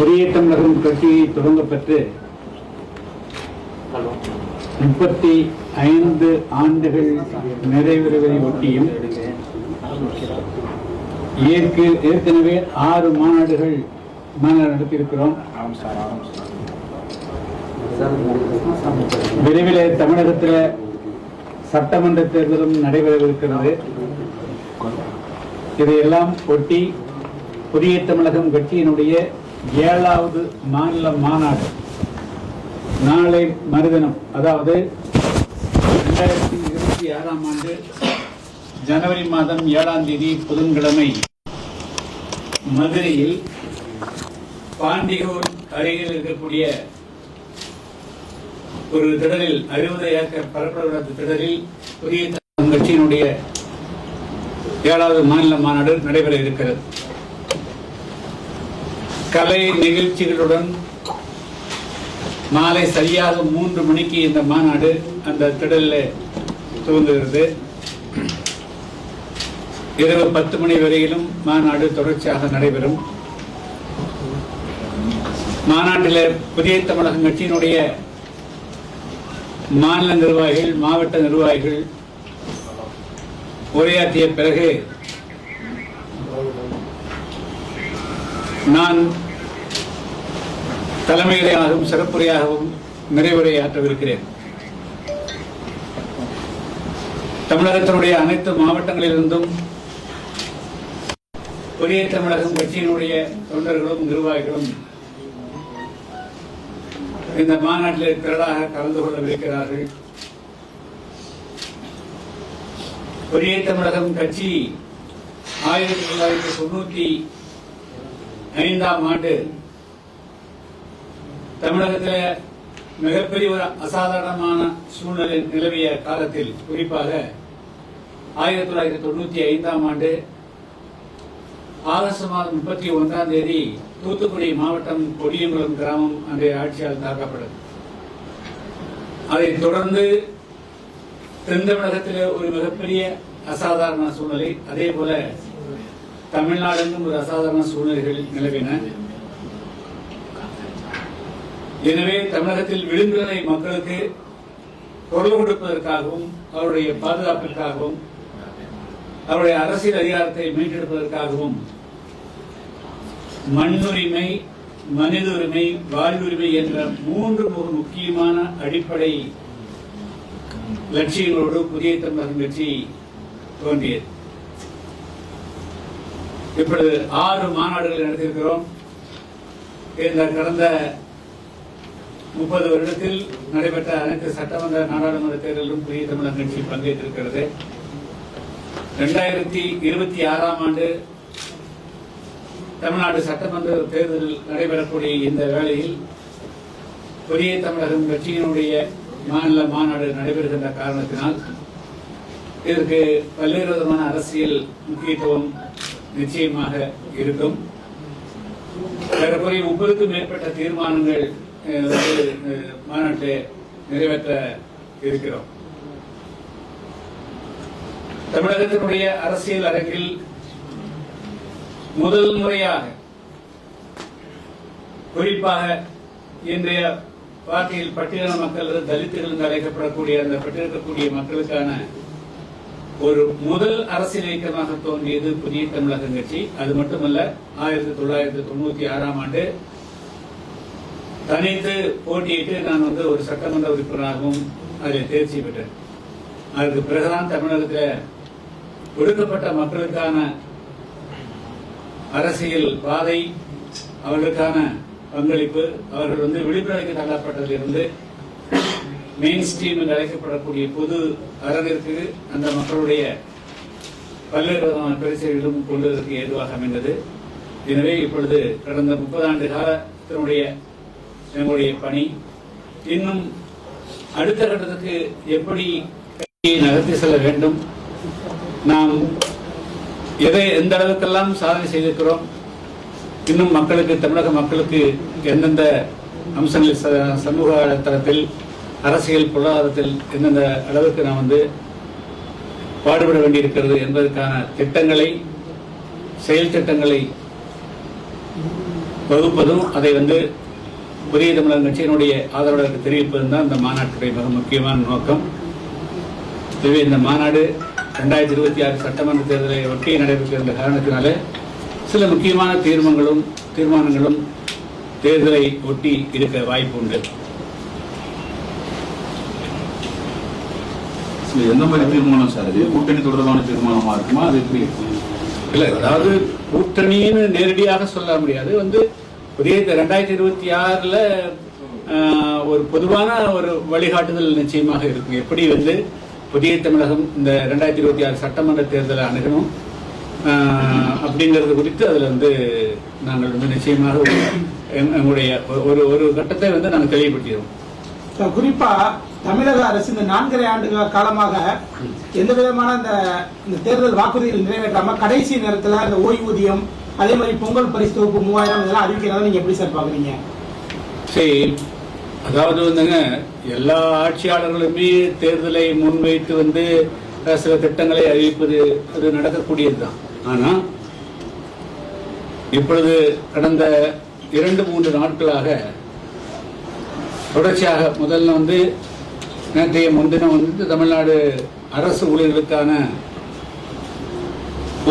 புதிய தமிழகம் கட்சி தொடங்கப்பட்டு முப்பத்தி ஐந்து ஆண்டுகள் நிறைவேறுவதை ஒட்டியும் ஏற்கு ஏற்கனவே ஆறு மாநாடுகள் மாநாடு நடத்தியிருக்கிறோம். விரைவில் தமிழகத்தில் சட்டமன்ற தேர்தலும் நடைபெறவிருக்கிறது. இதையெல்லாம் ஒட்டி புதிய தமிழகம் கட்சியினுடைய ஏழாவது மாநில மாநாடு. நாளை மறுதினம் அதாவது இரண்டாயிரத்தி இருபத்தி ஆறாம் ஆண்டு ஜனவரி மாதம் ஏழாம் தேதி புதன்கிழமை. மதுரையில் பாண்டிகூர் அருகில் இருக்கக்கூடிய ஒரு திடலில் அறுபது ஏக்கர் பரப்பளவு திடலில் புதிய கட்சியினுடைய ஏழாவது மாநில மாநாடு நடைபெற இருக்கிறது. கலை நிகழ்ச்சிகளுடன் மாலை சரியாக மூன்று மணிக்கு இந்த மாநாடு அந்த திடலில் துவங்குகிறது. இரவு பத்து மணி வரையிலும் மாநாடு தொடர்ச்சியாக நடைபெறும். மாநாட்டில் புதிய தமிழகம் கட்சியினுடைய மாநில நிர்வாகிகள் மாவட்ட நிர்வாகிகள் உரையாற்றிய பிறகு நான் தலைமையிலாகவும் சிறப்புரையாகவும் நிறைவுரையாற்றவிருக்கிறேன். தமிழகத்தினுடைய அனைத்து மாவட்டங்களிலிருந்தும் புதிய தமிழகம் கட்சியினுடைய தொண்டர்களும் நிர்வாகிகளும் இந்த மாநாட்டில் திரளாக கலந்து கொள்ளவிருக்கிறார்கள். புதிய தமிழகம் கட்சி ஆயிரத்தி தொள்ளாயிரத்தி தொண்ணூற்றி ஐந்தாம் ஆண்டு தமிழகத்தில் மிகப்பெரிய ஒரு அசாதாரணமான சூழ்நிலை நிலவிய காலத்தில் குறிப்பாக ஆயிரத்தி தொள்ளாயிரத்தி தொண்ணூத்தி ஐந்தாம் ஆண்டு ஆகஸ்ட் மாதம் முப்பத்தி ஒன்றாம் தேதி தூத்துக்குடி மாவட்டம் கொடியங்குளம் கிராமம் அன்றைய ஆட்சியால் தாக்கப்பட்டது. அதைத் தொடர்ந்து தென் தமிழகத்தில் ஒரு மிகப்பெரிய அசாதாரண சூழ்நிலை அதே போல தமிழ்நாடெங்கும் ஒரு அசாதாரண சூழ்நிலைகள் நிலவின. எனவே தமிழகத்தில் விழுங்குநிலை மக்களுக்கு குரல் கொடுப்பதற்காகவும் அவருடைய பாதுகாப்பிற்காகவும் அவருடைய அரசியல் அதிகாரத்தை மீட்டெடுப்பதற்காகவும் மண்ணுரிமை மனித உரிமை வாழ்வுரிமை என்ற மூன்று மிக முக்கியமான அடிப்படை லட்சியங்களோடு புதிய தமிழகம் கட்சி தோன்றியது. இப்பொழுது ஆறு மாநாடுகளை நடத்தியிருக்கிறோம். இந்த கடந்த முப்பது வருடத்தில் நடைபெற்ற அனைத்து சட்டமன்ற நாடாளுமன்ற தேர்தலிலும் புதிய தமிழக கட்சி பங்கேற்றிருக்கிறது. இரண்டாயிரத்தி இருபத்தி ஆறாம் ஆண்டு தமிழ்நாடு சட்டமன்ற தேர்தல் நடைபெறக்கூடிய இந்த வேளையில் புதிய தமிழகம் கட்சியினுடைய மாநில மாநாடு நடைபெறுகின்ற காரணத்தினால் இதற்கு பல்வேறு விதமான அரசியல் முக்கியத்துவம் நிச்சயமாக இருக்கும். ஏறக்குறைய முப்பதுக்கும் மேற்பட்ட தீர்மானங்கள் வந்து, மாநாட்டில் நிறைவேற்ற இருக்கிறோம். தமிழகத்தினுடைய அரசியல் அரங்கில் முதல் முறையாக குறிப்பாக இன்றைய பார்ட்டியில் பட்டியல மக்கள் தலித்துகள் என்று அழைக்கப்படக்கூடிய அந்த பட்டியலிருக்கக்கூடிய மக்களுக்கான ஒரு முதல் அரசியல் இயக்கமாக தோன்றியது புதிய தமிழகம் கட்சி. அது மட்டுமல்ல ஆயிரத்தி தொள்ளாயிரத்தி தொண்ணூத்தி ஆறாம் ஆண்டு தனித்து போட்டியிட்டு நான் வந்து ஒரு சட்டமன்ற உறுப்பினராகவும் அதில் தேர்ச்சி பெற்றேன். அதுக்கு பிறகுதான் தமிழகத்தில் ஒடுக்கப்பட்ட மக்களுக்கான அரசியல் பாதை அவர்களுக்கான பங்களிப்பு அவர்கள் வந்து விழிப்புணர்வுக்கு தள்ளப்பட்டதிலிருந்து மெயின் ஸ்ட்ரீம் என்று அழைக்கப்படக்கூடிய பொது அரங்கிற்கு அந்த மக்களுடைய பல்வேறு விதமான பிரச்சனைகளும் கொள்வதற்கு ஏதுவாக அமைந்தது. எனவே இப்பொழுது கடந்த முப்பது ஆண்டு காலத்தினுடைய எங்களுடைய பணி. இன்னும் அடுத்த கட்டத்துக்கு எப்படி நகர்த்தி செல்ல வேண்டும்? நாம் எதை எந்த அளவுக்கெல்லாம் சாதனை செய்திருக்கிறோம்? இன்னும் மக்களுக்கு தமிழக மக்களுக்கு எந்தெந்த அம்சங்கள் ச- சமூக தளத்தில் அரசியல் பொருளாதாரத்தில் எந்தெந்த அளவுக்கு நாம் வந்து பாடுபட வேண்டியிருக்கிறது என்பதற்கான திட்டங்களை செயல் திட்டங்களை வகுப்பதும் அதை வந்து புதிய தமிழர் கட்சியினுடைய ஆதரவாளருக்கு தெரிவிப்பதும் தான் இந்த மாநாட்டுடைய மிக முக்கியமான நோக்கம். இதுவே இந்த மாநாடு ரெண்டாயிரத்தி இருபத்தி ஆறு சட்டமன்ற தேர்தலை ஒட்டி நடைபெற்றிருந்த காரணத்தினாலே சில முக்கியமான தீர்மானங்களும் தீர்மானங்களும் தேர்தலை ஒட்டி இருக்க வாய்ப்பு உண்டு இது எந்த மாதிரி தீர்மானம் சார் இது கூட்டணி தொடர்பான தீர்மானமா இருக்குமா? அது எப்படி இல்ல அதாவது கூட்டணின்னு நேரடியாக சொல்ல முடியாது. வந்து புதிய ரெண்டாயிரத்தி இருபத்தி ஆறுல ஒரு பொதுவான ஒரு வழிகாட்டுதல் நிச்சயமாக இருக்கும். எப்படி வந்து புதிய தமிழகம் இந்த ரெண்டாயிரத்தி இருபத்தி ஆறு சட்டமன்ற தேர்தலை அணுகணும் அப்படிங்கிறது குறித்து அதுல வந்து நாங்கள் வந்து நிச்சயமாக எங்களுடைய ஒரு ஒரு கட்டத்தை வந்து நாங்கள் தெளிவுபடுத்திடுவோம். சார், குறிப்பா தமிழக அரசு இந்த நான்கரை ஆண்டு காலமாக எந்த விதமான இந்த இந்த தேர்தல் வாக்குறுதிகள் நிறைவேற்றாம கடைசி நேரத்தில் இந்த ஓய்வூதியம் அதே மாதிரி பொங்கல் பரிசு தொகுப்பு மூவாயிரம் இதெல்லாம் அறிவிக்கிறதா நீங்க எப்படி சார் பாக்குறீங்க? சரி அதாவது வந்துங்க எல்லா ஆட்சியாளர்களுமே தேர்தலை முன்வைத்து வந்து சில திட்டங்களை அறிவிப்பது அது நடக்கக்கூடியதுதான். ஆனா இப்பொழுது கடந்த இரண்டு மூன்று நாட்களாக தொடர்ச்சியாக முதல்ல வந்து நேற்றைய முன்தினம் வந்து தமிழ்நாடு அரசு ஊழியர்களுக்கான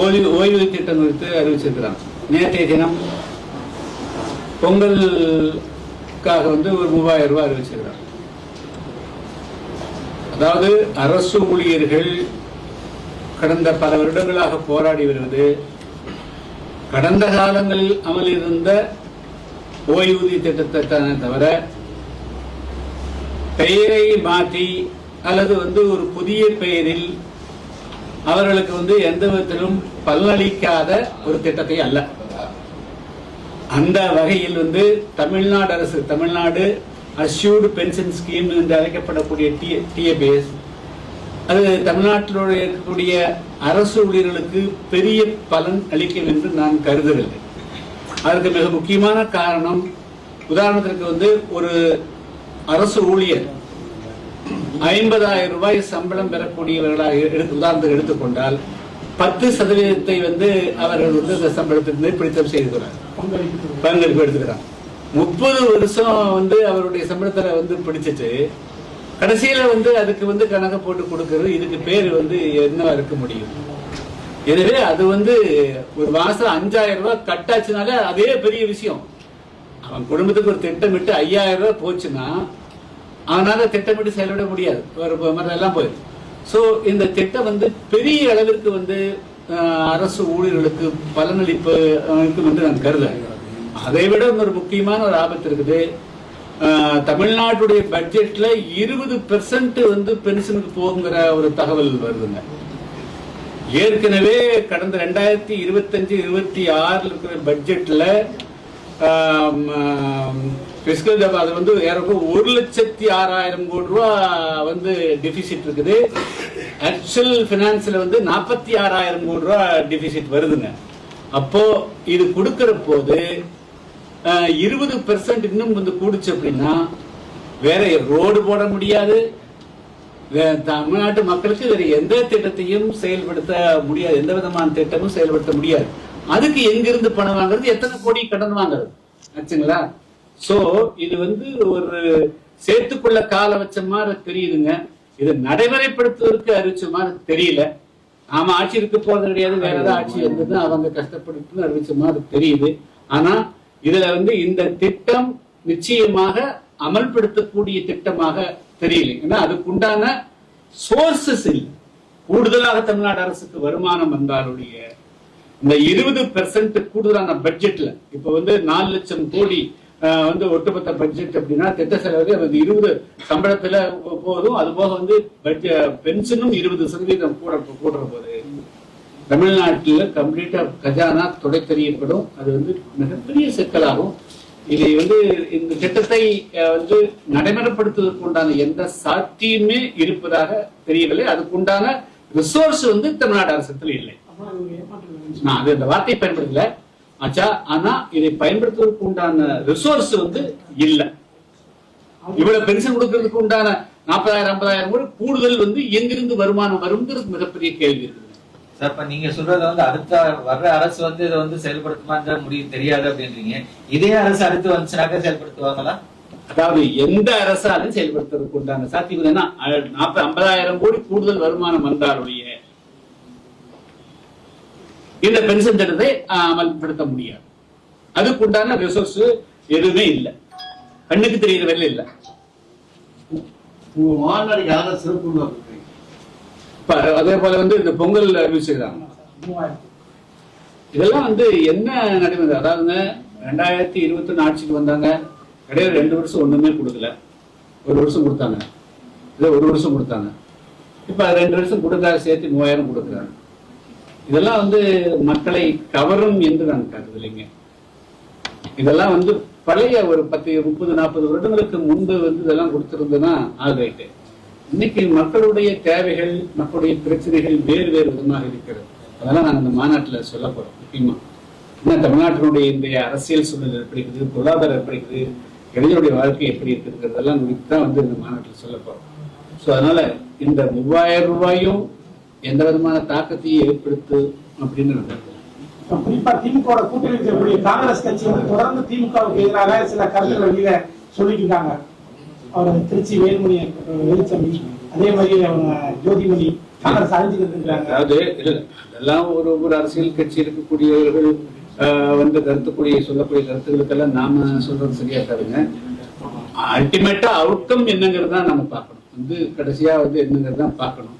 ஓய்வு ஓய்வு திட்டம் குறித்து அறிவிச்சிருக்கிறாங்க. நேற்றைய தினம் பொங்கலுக்காக வந்து ஒரு மூவாயிரம் ரூபாய் அறிவிச்சிருக்கிறாங்க. அதாவது அரசு ஊழியர்கள் கடந்த பல வருடங்களாக போராடி வருவது கடந்த காலங்களில் அமலிருந்த இருந்த ஓய்வூதிய திட்டத்தை தவிர பெயரை மாற்றி அல்லது வந்து ஒரு புதிய பெயரில் அவர்களுக்கு வந்து எந்த விதத்திலும் பலனளிக்காத ஒரு திட்டத்தை அல்ல. அந்த வகையில் வந்து தமிழ்நாடு அரசு தமிழ்நாடு அஷ்யூர்டு பென்ஷன் ஸ்கீம் என்று அழைக்கப்படக்கூடிய டிஏபிஎஸ் அது தமிழ்நாட்டில் இருக்கக்கூடிய அரசு ஊழியர்களுக்கு பெரிய பலன் அளிக்கும் என்று நான் கருதவில்லை. அதற்கு மிக முக்கியமான காரணம் உதாரணத்திற்கு வந்து ஒரு அரசு ஊழியர் ஐம்பதாயிரம் ரூபாய் சம்பளம் பெறக்கூடியவர்களாக எடுத்து உதாரணத்துக்கு எடுத்துக்கொண்டால் பத்து சதவீதத்தை வந்து அவர்கள் வந்து அந்த சம்பளத்திலிருந்து பிடித்தம் செய்துகிறார் பங்களிப்பு. எடுத்துக்கிறாங்க முப்பது வருஷம் வந்து அவருடைய சம்பளத்துல வந்து பிடிச்சிட்டு கடைசியில வந்து அதுக்கு வந்து கணக்கு போட்டு கொடுக்கறது இதுக்கு பேர் வந்து என்ன இருக்க முடியும்? எனவே அது வந்து ஒரு மாசம் அஞ்சாயிரம் ரூபாய் கட்டாச்சுனால அதே பெரிய விஷயம். அவன் குடும்பத்துக்கு ஒரு திட்டமிட்டு ஐயாயிரம் ரூபாய் போச்சுன்னா அவனால திட்டமிட்டு செயல்பட முடியாது. ஒரு மாதிரி எல்லாம் போயிடும் ஸோ இந்த திட்டம் வந்து பெரிய அளவிற்கு வந்து அரசு ஊழியர்களுக்கு பலனளிப்பு இருக்கும் என்று நான் கருதுறேன். அதை விட ஒரு முக்கியமான ஒரு ஆபத்து இருக்குது. தமிழ்நாட்டுடைய பட்ஜெட்ல இருபது பெர்சன்ட் வந்து பென்ஷனுக்கு போகுங்கிற ஒரு தகவல் வருதுங்க. ஏற்கனவே கடந்த ரெண்டாயிரத்தி இருபத்தஞ்சு இருபத்தி ஆறுல இருக்கிற பட்ஜெட்ல பிஸ்கல் அது வந்து ஏறக்கும் ஒரு லட்சத்தி ஆறாயிரம் கோடி ரூபா வந்து டெபிசிட் இருக்குது. ஆக்சுவல் ஃபினான்ஸில் வந்து நாற்பத்தி ஆறாயிரம் கோடி ரூபா டெபிசிட் வருதுங்க. அப்போ இது கொடுக்கிற போது இருபது பெர்சன்ட் இன்னும் வந்து கூடுச்சு அப்படின்னா வேற ரோடு போட முடியாது. வே- தமிழ்நாட்டு மக்களுக்கு வேற எந்த திட்டத்தையும் செயல்படுத்த முடியாது. எந்த விதமான திட்டமும் செயல்படுத்த முடியாது. அதுக்கு எங்கிருந்து பணம் வாங்குறது? எத்தனை கோடி கடன் வாங்குறது? ஆச்சுங்களா? சோ இது வந்து ஒரு சேர்த்துக்குள்ள கால வச்ச மாதிரி தெரியுதுங்க. இது நடைமுறைப்படுத்துவதற்கு அறிவிச்ச மாதிரி தெரியல. நாம ஆட்சி இருக்க போறது கிடையாது. வேற ஏதாவது ஆட்சி இருந்தது அவங்க கஷ்டப்பட்டு அறிவிச்ச மாதிரி தெரியுது. ஆனா இதுல வந்து இந்த திட்டம் நிச்சயமாக அமல்படுத்தக்கூடிய திட்டமாக தெரியல. ஏன்னா அதுக்குண்டான சோர்சஸ் இல்லை. கூடுதலாக தமிழ்நாடு அரசுக்கு வருமானம் வந்தாலுடைய இந்த இருபது பெர்சன்ட் கூடுதலான பட்ஜெட்ல இப்ப வந்து நாலு லட்சம் கோடி வந்து ஒட்டுமொத்த பட்ஜெட் அப்படின்னா திட்ட செலவு அது இருபது சம்பளத்துல போதும். அது போக வந்து பட்ஜெட் பென்ஷனும் இருபது சதவீதம் கூட கூடுற போது தமிழ்நாட்டில் கம்ப்ளீட்டா கஜானா தொடை தெரியப்படும். அது வந்து மிகப்பெரிய சிக்கலாகும். இதை வந்து இந்த திட்டத்தை வந்து நடைமுறைப்படுத்துவதற்கு உண்டான எந்த சாத்தியமே இருப்பதாக தெரியவில்லை. அதுக்குண்டான ரிசோர்ஸ் வந்து தமிழ்நாடு அரசத்தில் இல்லை. நான் அது அந்த வார்த்தையை பயன்படுத்தல. ஆச்சா ஆனா இதை பயன்படுத்துவதற்கு உண்டான ரிசோர்ஸ் வந்து இல்ல. இவ்வளவு பென்ஷன் கொடுக்கறதுக்கு உண்டான நாற்பதாயிரம் ஐம்பதாயிரம் கூட கூடுதல் வந்து எங்கிருந்து வருமானம் வருங்கிறது மிகப்பெரிய கேள்வி இருக்குது. சார் இப்ப நீங்க சொல்றது வந்து அடுத்த வர்ற அரசு வந்து இதை வந்து செயல்படுத்துமான்ற முடிவு தெரியாது அப்படின்றீங்க. இதே அரசு அடுத்து வந்துச்சுனாக்க செயல்படுத்துவாங்களா? அதாவது எந்த அரசாலும் செயல்படுத்துறதுக்கு உண்டான சாத்தியம் நாற்பது ஐம்பதாயிரம் கோடி கூடுதல் வருமானம் வந்தாலுடைய இந்த பென்ஷன் திட்டத்தை அமல்படுத்த முடியாது. அதுக்கு உண்டான ரிசோர்ஸ் எதுவுமே இல்லை. கண்ணுக்கு தெரிகிற வேலை இல்லை. அதே போல வந்து இந்த பொங்கல் அறிவிச்சிருக்காங்க இதெல்லாம் வந்து என்ன நடைமுறை அதாவதுங்க ரெண்டாயிரத்தி இருபத்தி ஒண்ணு ஆட்சிக்கு வந்தாங்க. கிடையாது ரெண்டு வருஷம் ஒண்ணுமே கொடுக்கல. ஒரு வருஷம் கொடுத்தாங்க. இல்ல ஒரு வருஷம் கொடுத்தாங்க. இப்ப ரெண்டு வருஷம் கொடுக்காத சேர்த்து மூவாயிரம் கொடுக்குறாங்க. இதெல்லாம் வந்து மக்களை கவரும் என்று நான் கருதலைங்க. இதெல்லாம் வந்து பழைய ஒரு பத்து முப்பது நாற்பது வருடங்களுக்கு முன்பு வந்து இதெல்லாம் கொடுத்திருந்ததுன்னா ஆகிட்டு இன்னைக்கு மக்களுடைய தேவைகள் மக்களுடைய பிரச்சனைகள் வேறு வேறு விதமாக இருக்கிறது. அதெல்லாம் நாங்கள் இந்த மாநாட்டில் சொல்ல போகிறோம் முக்கியமா. ஏன்னா தமிழ்நாட்டினுடைய இன்றைய அரசியல் சூழ்நிலை எப்படி இருக்குது பொருளாதாரம் எப்படி இருக்குது இளைஞருடைய வாழ்க்கை எப்படி இருக்குங்கிறதெல்லாம் குறித்து தான் வந்து இந்த மாநாட்டில் சொல்ல போகிறோம் ஸோ அதனால இந்த மூவாயிரம் ரூபாயும் எந்த விதமான தாக்கத்தையும் ஏற்படுத்து அப்படின்னு குறிப்பா திமுக கூட்டணி இருக்கக்கூடிய காங்கிரஸ் கட்சி வந்து தொடர்ந்து திமுகவுக்கு எதிராக சில கருத்துக்களை வெளியில சொல்லிட்டு இருக்காங்க. அவர் திருச்சி வேலுமணி வேலுச்சாமி. அதே மாதிரி அவங்க ஜோதிமணி காங்கிரஸ் அறிஞ்சுக்கிட்டு அதாவது அதெல்லாம் ஒரு ஒரு அரசியல் கட்சி இருக்கக்கூடியவர்கள் வந்து கருத்துக்கூடிய சொல்லக்கூடிய கருத்துக்களுக்கெல்லாம் நாம சொல்றது சரியா இருக்காதுங்க. அல்டிமேட்டா அவுட்கம் என்னங்கிறது தான் நம்ம பார்க்கணும். வந்து கடைசியா வந்து என்னங்கிறது தான் பார்க்கணும்.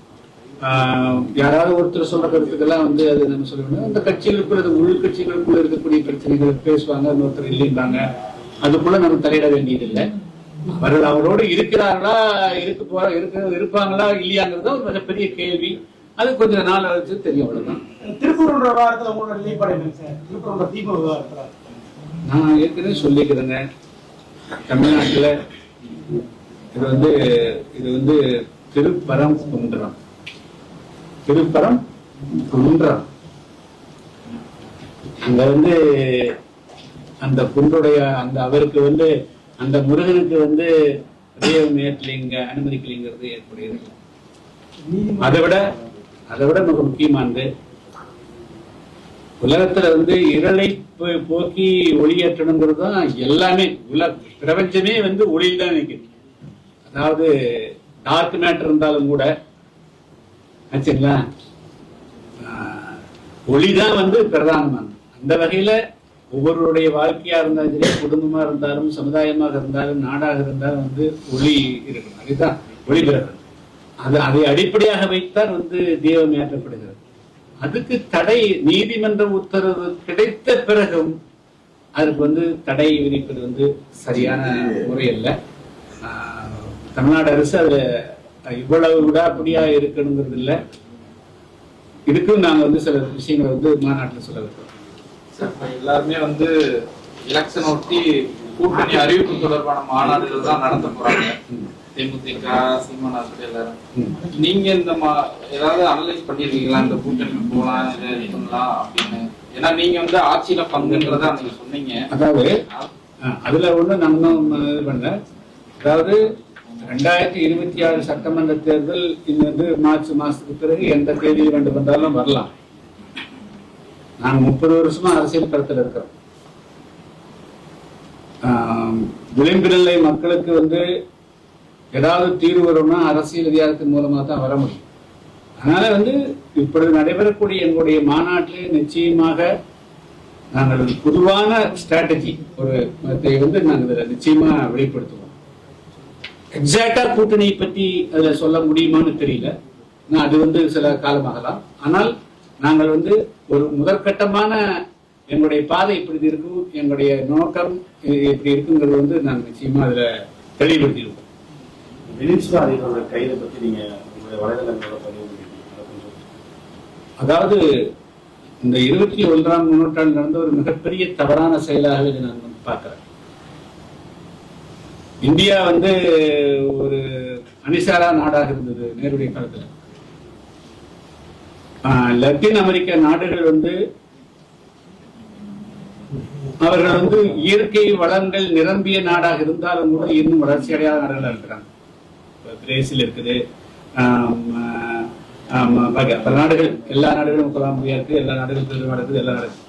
யாராவது ஒருத்தர் சொல்ற கருத்துக்கெல்லாம் வந்து அது நம்ம சொல்ல முடியும் அந்த கட்சிகளுக்குள்ள அது உள் கட்சிகளுக்குள்ள இருக்கக்கூடிய பிரச்சனைகள் பேசுவாங்க இன்னொருத்தர் இல்லைம்பாங்க அதுக்குள்ள நம்ம தலையிட வேண்டியதில்லை. அவர்கள் அவரோடு இருக்கிறார்களா இருக்க போற இருக்க இருப்பாங்களா இல்லையாங்கிறது ஒரு மிகப்பெரிய கேள்வி. அது கொஞ்சம் நாள் வச்சு தெரியும் அவ்வளவுதான். திருப்பூர் விவகாரத்துல உங்களோட நிலைப்பாடு திருப்பூர் திமுக விவகாரத்துல. நான் ஏற்கனவே சொல்லிக்கிறேங்க. தமிழ்நாட்டுல இது வந்து இது வந்து திருப்பரம் குன்றம் திருப்பரம் குன்றம். அங்க வந்து அந்த குன்றுடைய அந்த அவருக்கு வந்து அந்த முருகனுக்கு வந்து தெய்வம் ஏற்கலைங்க அனுமதிக்கலைங்கிறது ஏற்புடையது. அதை விட அதை விட மிக முக்கியமானது உலகத்துல வந்து இருளை போக்கி ஒளியேற்றணுங்கிறது தான் எல்லாமே உலக பிரபஞ்சமே வந்து ஒளியில் தான் நிற்குது அதாவது டார்க் மேட்டர் இருந்தாலும் கூட ஆச்சுங்களா? ஒளிதான் வந்து பிரதானமானது. அந்த வகையில ஒவ்வொருவருடைய வாழ்க்கையா இருந்தாலும் சரி குடும்பமா இருந்தாலும் சமுதாயமாக இருந்தாலும் நாடாக இருந்தாலும் வந்து ஒளி இருக்கணும் அதுதான் ஒளி பிறகு அது அதை அடிப்படையாக வைத்தான் வந்து தெய்வம் ஏற்றப்படுகிறது. அதுக்கு தடை நீதிமன்ற உத்தரவு கிடைத்த பிறகும் அதுக்கு வந்து தடை விதிப்பது வந்து சரியான முறை ஆஹ், தமிழ்நாடு அரசு அதுல இவ்வளவு விடாப்பிடியா இருக்கணுங்கிறது இல்ல. இதுக்கும் நாங்க வந்து சில விஷயங்களை வந்து மாநாட்டில் சொல்ல சார், இப்ப எல்லாருமே வந்து எலெக்ஷன் ஒட்டி கூட்டணி அறிவிப்பு தொடர்பான மாநாடுகள் தான் நடத்த போறாங்க. தேமுதிக சீமானாஸ்கள் எல்லாரும். நீங்க இந்த ஏதாவது அனலைஸ் பண்ணிருக்கீங்களா? இந்த கூட்டணி இது பண்ணலாம் அப்படின்னு. ஏன்னா நீங்க வந்து ஆட்சியில பங்குன்றதா நீங்க சொன்னீங்க. அதாவது அதுல ஒண்ணு நம்ம பண்ணல. அதாவது ரெண்டாயிரத்தி இருபத்தி ஆறு சட்டமன்ற தேர்தல் இந்த மார்ச் மாசத்துக்கு பிறகு எந்த தேதியில் வேண்டும் வந்தாலும் வரலாம். நாங்கள் முப்பது வருஷமா அரசியல் களத்தில் இருக்கிறோம். ஆம், மக்களுக்கு வந்து ஏதாவது தீர்வு வரும்னா அரசியல் அதிகாரத்தின் மூலமாக தான் வர முடியும். அதனால வந்து இப்பொழுது நடைபெறக்கூடிய எங்களுடைய மாநாட்டிலே நிச்சயமாக நாங்கள் பொதுவான ஸ்ட்ராட்டஜி ஒரு வந்து நாங்கள் நிச்சயமா வெளிப்படுத்துவோம். எக்ஸாக்டா கூட்டணியை பற்றி அதுல சொல்ல முடியுமான்னு தெரியல. அது வந்து சில காலமாகலாம். ஆனால் நாங்கள் வந்து ஒரு முதற்கட்டமான எங்களுடைய பாதை இப்படி இருக்கும் எங்களுடைய நோக்கம் இப்படி இருக்குங்கிறது வந்து நாங்கள் நிச்சயமா அதுல தெளிவுபடுத்திடுவோம். மினிஸ்டாரிகளோட கைதை பத்தி நீங்க அதாவது இந்த இருபத்தி ஒன்றாம் நூற்றாண்டு நடந்த ஒரு மிகப்பெரிய தவறான செயலாக இதை நான் பார்க்கிறேன். இந்தியா வந்து ஒரு அணிசாரா நாடாக இருந்தது நேருடைய காலத்துல. லத்தீன் அமெரிக்க நாடுகள் வந்து அவர்கள் வந்து இயற்கை வளங்கள் நிரம்பிய நாடாக இருந்தாலும் கூட இன்னும் வளர்ச்சி அடையாத நாடுகளாக இருக்கிறாங்க. பிரேசில் இருக்குது. ஆஹ், பல நாடுகள் எல்லா நாடுகளும் கொலாம்பியா இருக்கு எல்லா நாடுகளும் பெருமா இருக்குது எல்லா நாடுகள்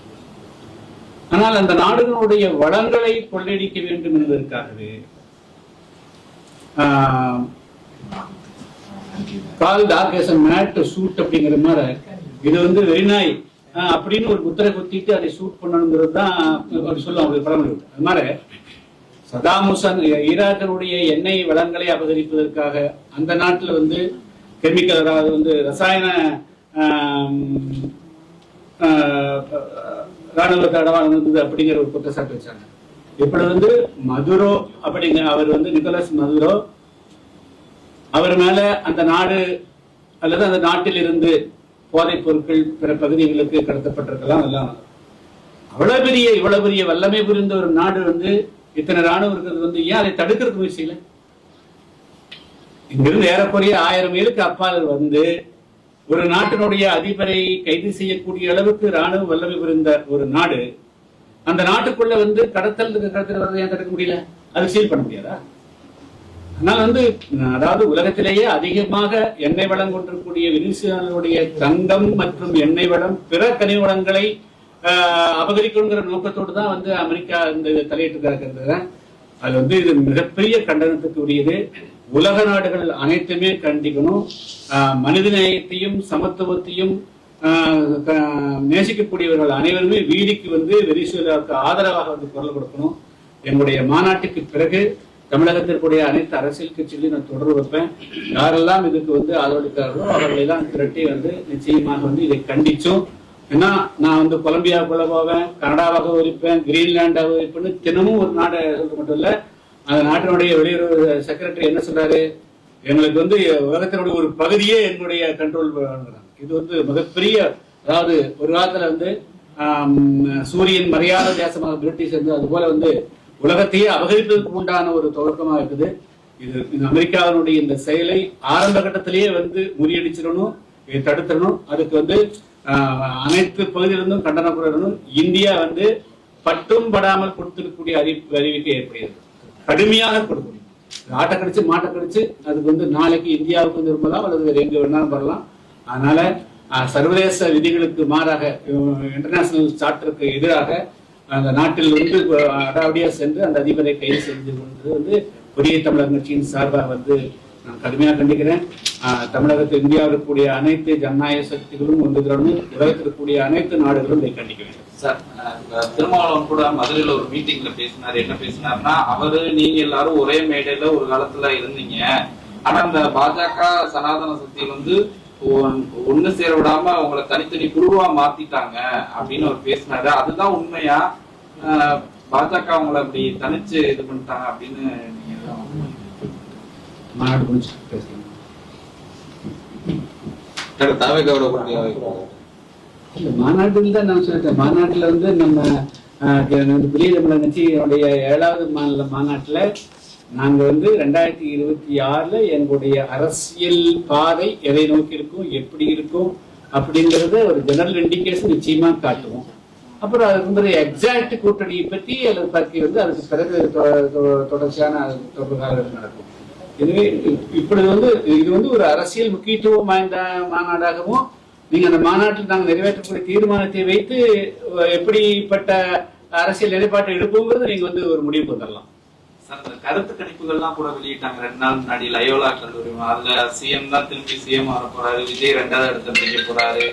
ஆனால் அந்த நாடுகளுடைய வளங்களை கொள்ளையடிக்க வேண்டும் என்பதற்காகவே கால் டார்க் எஸ் மேட் சூட் அப்படிங்கிற மாதிரி. இது வந்து வெறிநாய் ஆஹ், அப்படின்னு ஒரு முத்திரை குத்திட்டு அதை சூட் பண்ணணுங்கிறது தான் அப்படி சொல்லுவாங்க ஒரு அது மாதிரி சதாம் ஹுசன் எண்ணெய் வளங்களை அபகரிப்பதற்காக அந்த நாட்டில் வந்து கெமிக்கல் அதாவது வந்து ரசாயன ஆஹ், ராணுவ தடவாளம் இருந்தது அப்படிங்கிற ஒரு குற்றச்சாட்டு வச்சாங்க. இப்படி வந்து மதுரோ அப்படிங்கிற அவர் வந்து நிக்கோலஸ் மதுரோ அவர் மேல அந்த நாடு அல்லது அந்த நாட்டில் இருந்து போதைப் பொருட்கள் பிற பகுதிகளுக்கு கடத்தப்பட்டிருக்கலாம் எல்லாம். அவ்வளவு பெரிய இவ்வளவு பெரிய வல்லமை புரிந்த ஒரு நாடு வந்து இத்தனை ராணுவம் இருக்கிறது வந்து ஏன் அதை தடுக்கிறதுக்கு முயற்சி இங்கிருந்து ஏறக்குறைய ஆயிரம் மைலுக்கு அப்பால் வந்து ஒரு நாட்டினுடைய அதிபரை கைது செய்யக்கூடிய அளவுக்கு ராணுவ வல்லமை புரிந்த ஒரு நாடு அந்த நாட்டுக்குள்ள வந்து கடத்தல் கடத்தல் வர்றதை ஏன் தடுக்க முடியல? அது சீல் பண்ண முடியாதா? அதனால வந்து அதாவது உலகத்திலேயே அதிகமாக எண்ணெய் வளம் கொண்டிருக்கக்கூடிய வெனிசுலாவுடைய தங்கம் மற்றும் எண்ணெய் வளம் பிற கனிம வளங்களை ஆஹ், அபகரிக்கணுங்கிற நோக்கத்தோடு தான் வந்து அமெரிக்கா இந்த தலையிட்டு அது வந்து இது மிகப்பெரிய கண்டனத்துக்கு உரியது. உலக நாடுகள் அனைத்துமே கண்டிக்கணும். ஆஹ், மனித நேயத்தையும் சமத்துவத்தையும் நேசிக்கக்கூடியவர்கள் அனைவருமே வீதிக்கு வந்து வெனிசுலாவுக்கு ஆதரவாக வந்து குரல் கொடுக்கணும். என்னுடைய மாநாட்டுக்கு பிறகு தமிழகத்திற்குடைய அனைத்து அரசியல் கட்சிகளையும் நான் தொடர்பு வைப்பேன் யாரெல்லாம் இதுக்கு வந்து ஆதரவளிக்கிறார்களோ அவர்களை தான் திரட்டி வந்து நிச்சயமாக வந்து இதை கண்டிச்சோம். ஏன்னா நான் வந்து கொலம்பியாவுக்குள்ள போவேன் கனடாவாக ஒழிப்பேன் கிரீன்லாண்டாக ஒழிப்பேன்னு தினமும் ஒரு நாடை சொல்றது மட்டும் இல்லை. அந்த நாட்டினுடைய வெளியுறவு செக்ரட்டரி என்ன சொல்றாரு? எங்களுக்கு வந்து உலகத்தினுடைய ஒரு பகுதியே எங்களுடைய கண்ட்ரோல் இது வந்து மிகப்பெரிய அதாவது ஒரு காலத்துல வந்து சூரியன் மறையாத தேசமாக பிரிட்டிஷ் இருந்து அது போல வந்து உலகத்தையே அபகரிப்பதற்கு உண்டான ஒரு துவக்கமா இருக்குது. இது இந்த அமெரிக்காவினுடைய இந்த செயலை ஆரம்ப கட்டத்திலேயே வந்து முறியடிச்சிடணும் இதை தடுத்துடணும். அதுக்கு வந்து அனைத்து பகுதியிலிருந்தும் கண்டன குரலும் இந்தியா வந்து பட்டும் படாமல் கொடுத்திருக்கக்கூடிய அறிவிப்பு அறிவிக்கை ஏற்படுகிறது. கடுமையாக கொடுக்கணும். ஆட்டை கடிச்சு மாட்டை கடிச்சு அதுக்கு வந்து நாளைக்கு இந்தியாவுக்கு வந்து இருப்பதாம் அல்லது வேறு எங்க வேணாலும் வரலாம். அதனால சர்வதேச விதிகளுக்கு மாறாக இன்டர்நேஷனல் சார்ட்டருக்கு எதிராக அந்த நாட்டில் வந்து அடாவடியாக சென்று அந்த அதிபரை கைது செய்து கொண்டது வந்து புதிய தமிழர் கட்சியின் சார்பாக வந்து நான் கடுமையாக கண்டிக்கிறேன். தமிழகத்தில் இந்தியாவில் இருக்கக்கூடிய அனைத்து ஜனநாயக சக்திகளும் ஒன்று திரண்டு உலகத்தில் இருக்கக்கூடிய அனைத்து நாடுகளும் இதை கண்டிக்க வேண்டும். சார் திருமாவளவன் கூட மதுரையில் ஒரு மீட்டிங்ல பேசினார். என்ன பேசினாருன்னா அவரு நீங்க எல்லாரும் ஒரே மேடையில ஒரு காலத்துல இருந்தீங்க. ஆனா அந்த பாஜக சனாதன சக்தி வந்து ஒண்ணு சேர விடாம உங்களை தனித்தனி குழுவா மாத்திட்டாங்க அப்படின்னு அவர் பேசினாரு. அதுதான் உண்மையா? அஹ் பாஜக உங்களை அப்படி தனிச்சு இது பண்ணிட்டாங்க அப்படின்னு நீங்க மாநாட்டில் தான் நான் சொல்லிட்டேன். மாநாட்டுல வந்து நம்ம தமிழர் கட்சியினுடைய ஏழாவது மாநில மாநாட்டுல நாங்கள் வந்து ரெண்டாயிரத்தி இருபத்தி ஆறில் எங்களுடைய அரசியல் பாதை எதை நோக்கி இருக்கும் எப்படி இருக்கும் அப்படிங்கிறத ஒரு ஜெனரல் இண்டிகேஷன் நிச்சயமாக காட்டுவோம். அப்புறம் அது வந்து எக்ஸாக்ட் கூட்டணியை பற்றி அல்லது பற்றி வந்து அதுக்கு பிறகு தொ- தொடர்ச்சியான தொடர்புகள் நடக்கும். எனவே இப்படி வந்து இது வந்து ஒரு அரசியல் முக்கியத்துவம் வாய்ந்த மாநாடாகவும் நீங்க அந்த மாநாட்டில் நாங்கள் நிறைவேற்றக்கூடிய தீர்மானத்தை வைத்து எப்படிப்பட்ட அரசியல் நிலைப்பாட்டை எடுப்போங்கிறது நீங்க வந்து ஒரு முடிவுக்கு வந்துடலாம் சார் இந்த கருத்து கணிப்புகள்லாம் கூட வெளியிட்டாங்க. ரெண்டு நாள் முன்னாடி லயோலா கல்லூரி. அதுல சிஎம் தான் திரும்பி சிஎம் வர போறாரு. விஜய் ரெண்டாவது இடத்துல பிடிக்க போறாரு.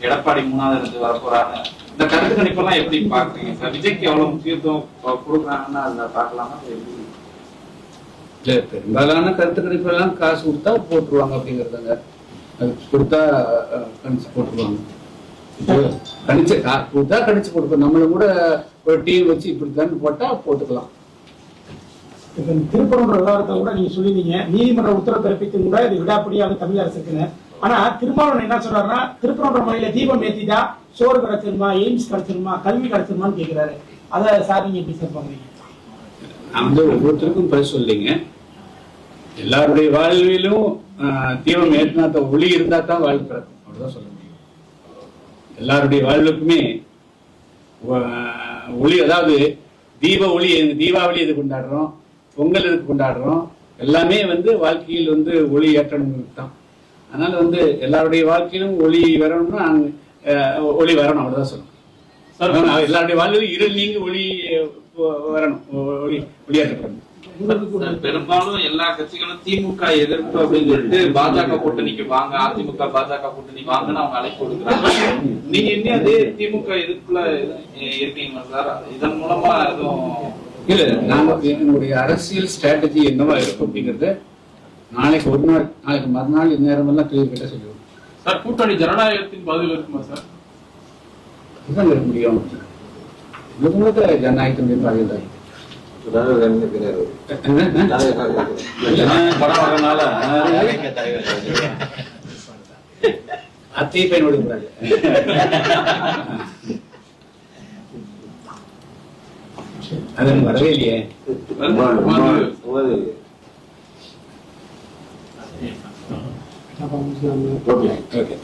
எடப்பாடி மூணாவது இடத்துக்கு வர போறாரு இந்த கருத்து கணிப்பெல்லாம் எப்படி பாக்குறீங்க சார்? விஜய்க்கு எவ்வளவு முக்கியத்துவம் கொ- கொடுக்குறாங்கன்னு அதுல பாக்கலாமா இல்ல எப்படி? பெரும்பாலான கருத்து கணிப்பெல்லாம் காசு கொடுத்தா போட்டுருவாங்க அப்படிங்கறதாங்க அது கொடுத்தா கணிச்சு போட்டுருவாங்க. கணிச்ச கணிச்சு கொடுத்தா கணிச்சு கொடுப்போம் நம்மள கூட ஒரு டீம் வச்சு இப்படித்தான் போட்டா போட்டுக்கலாம். இப்போ இந்த திருப்பரங்குன்ற விவகாரத்தை கூட நீங்க சொல்லிருந்தீங்க நீதிமன்ற உத்தரவு பிறப்பித்தும் கூட இது விடாப்படியாக தமிழ் அரசுக்குன்னு ஆனா திருமாவளவன் என்ன சொல்றாருன்னா திருப்பரங்குன்ற மலையில தீபம் ஏத்திட்டா சோறு கிடைச்சிருமா எய்ம்ஸ் கிடைச்சிருமா கல்வி கிடைச்சிருமான்னு கேட்கிறாரு அதை சார் நீங்க எப்படி சார் பண்றீங்க நான் வந்து ஒவ்வொருத்தருக்கும் பதில் சொல்லிங்க. எல்லாருடைய வாழ்விலும் தீபம் ஏற்றினா ஒளி இருந்தா தான் வாழ்வு பிறக்கும். அப்படிதான் சொல்ல முடியும். எல்லாருடைய வாழ்வுக்குமே ஒளி அதாவது தீப ஒளி தீபாவளி எது கொண்டாடுறோம்? பொங்கல் எதுக்கு கொண்டாடுறோம்? எல்லாமே வந்து வாழ்க்கையில் வந்து ஒளி ஏற்றணும் தான். அதனால வந்து எல்லாருடைய வாழ்க்கையிலும் ஒளி வரணும்னா ஒளி வரணும் அப்படிதான் சொல்லணும். சார் எல்லாருடைய வாழ்க்கையிலும் இருள் நீங்கி ஒளி வரணும். ஒளி ஒளியாற்றப்படணும் பெரும்பாலும் எல்லா கட்சிகளும் திமுக எதிர்ப்பு அப்படின்னு சொல்லிட்டு பாஜக கூட்டணிக்கு வாங்க அதிமுக பாஜக கூட்டணி வாங்கன்னு அவங்க அழைப்பு கொடுக்குறாங்க. நீங்க இன்னும் அதே திமுக எதிர்ப்புல இருக்கீங்களா சார்? இதன் மூலமா எதுவும் இல்ல நாங்க என்னுடைய அரசியல் ஸ்ட்ராட்டஜி என்னவா இருக்கும் அப்படிங்கறத நாளைக்கு ஒரு நாள் நாளைக்கு மறுநாள் இந்நேரம் எல்லாம் கிளியர் கிட்ட சொல்லுவோம் சார் கூட்டணி ஜனநாயகத்தின் பதில் இருக்குமா சார்? இதுதான் இருக்க முடியும். முழுக்க முழுக்க ஜனநாயகத்தின் பாதையில் தான். படம் வரனால அது வரவே இல்லையே. Okay okay.